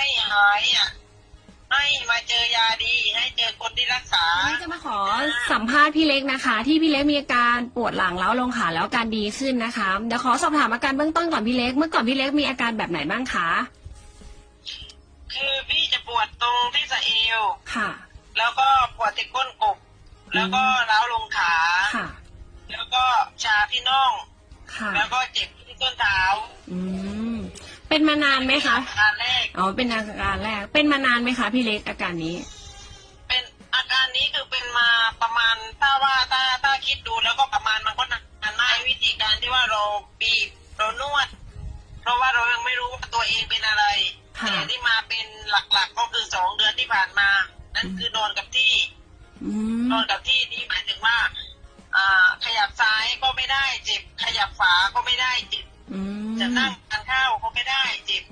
ให้หายอะให้มาเจอยาดี ให้เจอคนที่รักษา วันนี้จะมาขอสัมภาษณ์พี่เล็กนะคะ ที่พี่เล็กมีอาการปวดหลังแล้วลงขาแล้วอาการดีขึ้นนะคะเดี๋ยวขอสอบถามอาการเบื้องต้นก่อนพี่เล็ก เมื่อก่อนพี่เล็กมีอาการแบบไหนบ้างคะคือพี่จะปวดตรงที่สะเอว ค่ะ แล้วก็ปวดที่ก้นกบ แล้วก็ร้าวลงขา ค่ะ แล้วก็ชาที่น่อง ค่ะ แล้วก็เจ็บที่ต้นเท้า อืม เป็นมานานไหมคะอาการแรก อ๋อเป็นอาการแรก เป็นมานานไหมคะพี่เล็กอาการนี้ เป็นอาการนี้คือเป็นมาประมาณถ้าว่าถ้าถ้าคิดดูแล้วก็ประมาณมันก็นานมากวิธีการที่ว่าเราบีบเรานวด เพราะว่าเรายังไม่รู้ว่าตัวเองเป็นอะไรค่ะ แต่ที่มาเป็นหลักๆ ก็คือสองเดือนที่ผ่านมา นั่นคือนอนกับที่ อืมนอนกับที่นี่หมายถึงว่าอ่า ขยับซ้ายก็ไม่ได้เจ็บขยับขวาก็ไม่ได้เจ็บอืมจะนั่งทานข้าว ก็ไม่ได้เจ็บ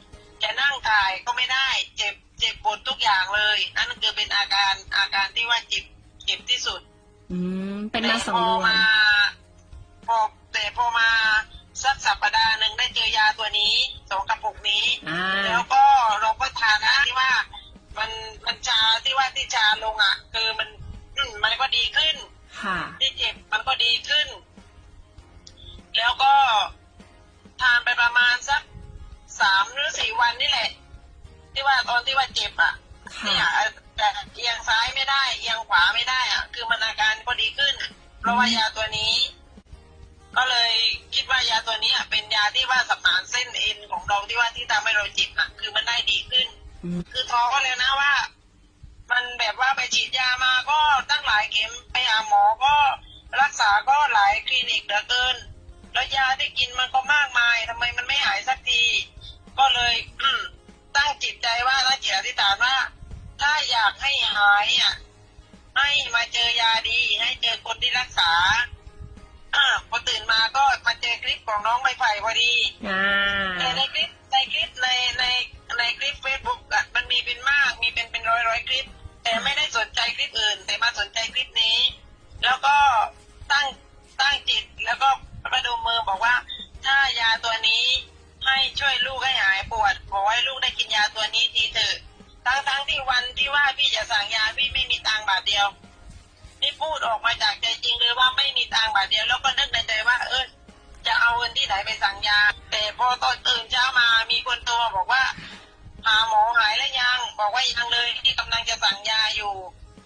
จะนั่งถ่ายก็ไม่ได้ เจ็บเจ็บปวดทุกอย่างเลยนั่นคือเป็นอาการอาการที่ว่าเจ็บเจ็บที่สุด อืมเป็นมาสแต่องพอเดือนมาพอแต่พอมาสักสัปดาห์หนึ่งได้เจอยาตัวนี้สองกระปุกนี้อ่าแล้วก็เราก็ทานนะที่ว่า มันมันชาที่ว่าที่ชาลงอะ เนี่ยแต่เอียงซ้ายไม่ได้เอียงขวาไม่ได้อะคือมันอาการก็ดีขึ้น เพราะว่ายาตัวนี้ ก็เลยคิดว่ายาตัวนี้เป็นยาที่ว่าสมานเส้นเอ็นของเราที่ว่าที่ทำให้เราเจ็บอะคือมันได้ดีขึ้น คือท้อก็เลยนะว่า มันแบบว่าไปฉีดยามาก็ตั้งหลายเข็มไปหาหมอก็รักษาก็หลายคลินิกเหลือเกิน แล้วยาที่กินมันก็มากมายทำไมมันไม่หายสักที ก็เลย ให้หายอะให้มาเจอยาดี ให้เจอคนที่รักษาอ่าพอตื่นมาก็มาเจอคลิปของน้องใบไผ่พอดีอ่าแต่ในคลิปในคลิปในในในคลิปเฟซบุ๊กอะมันมีเป็นมากมีเป็นเป็นร้อยร้อยคลิป แต่ไม่ได้สนใจคลิปอื่น แต่มาสนใจคลิปนี้ แล้วก็ตั้งตั้งจิตแล้วก็ประดูมือบอกว่า ถ้ายาตัวนี้ให้ช่วยลูกให้หายปวดขอให้ลูกได้กินยาตัวนี้ทีเถอะ ทั้งทั้งที่วันที่ว่าพี่จะสั่งยาพี่ไม่มีตังค์บาทเดียว นี่พูดออกมาจากใจจริงเลยว่าไม่มีตังค์บาทเดียว แล้วก็นึกในใจว่า เออจะเอาเงินที่ไหนไปสั่งยา แต่พอตอนตื่นเช้ามามีคนโทรบอกว่าหาหมอหายแล้วยัง บอกว่ายังเลยที่กำลังจะสั่งยาอยู่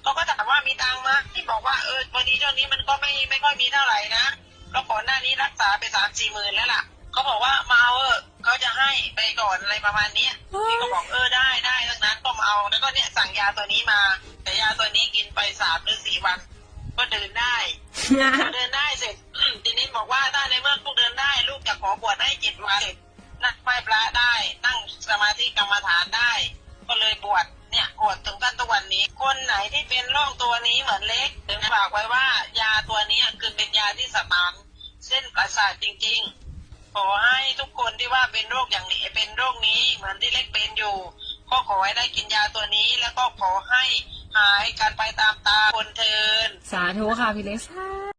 เขาก็ถามว่ามีตังค์ไหมที่บอกว่าเออวันนี้ช่วงนี้มันก็ไม่ไม่ค่อยมีเท่าไหร่นะแล้วก่อนหน้านี้รักษาไปสามสี่หมื่นแล้วล่ะ เขาบอกว่ามาเอาเออเขาจะให้ไปก่อนอะไรประมาณเนี้ยพี่ก็บอกเออได้ได้ดังนั้นก็มาเอาแล้วก็เนี่ยสั่งยาตัวนี้มา แต่ยาตัวนี้กินไปสามหรือสี่วัน ก็เดินได้เดินได้เสร็จทีนี้บอกว่าถ้าในเมื่อลูกเดินได้ ลูกจะขอบวชให้เจ็ดวันนั่งไหว้พระได้ นั่งสมาธิกรรมฐานได้ ก็เลยบวชเนี่ยบวชถึงกันทุกวันนี้ คนไหนที่เป็นโรคตัวนี้เหมือนเล็กถึงฝากไว้ว่ายาตัวนี้คือเป็นยาที่สมานเส้นประสาทจริง ๆ ขอให้ทุกคนที่ว่าเป็นโรคอย่างนี้เป็นโรคนี้เหมือนที่เล็กเป็นอยู่ ก็ขอให้ได้กินยาตัวนี้แล้วก็ขอให้หายกันไปตามตาคนเทิน สาธุค่ะพี่เล็ก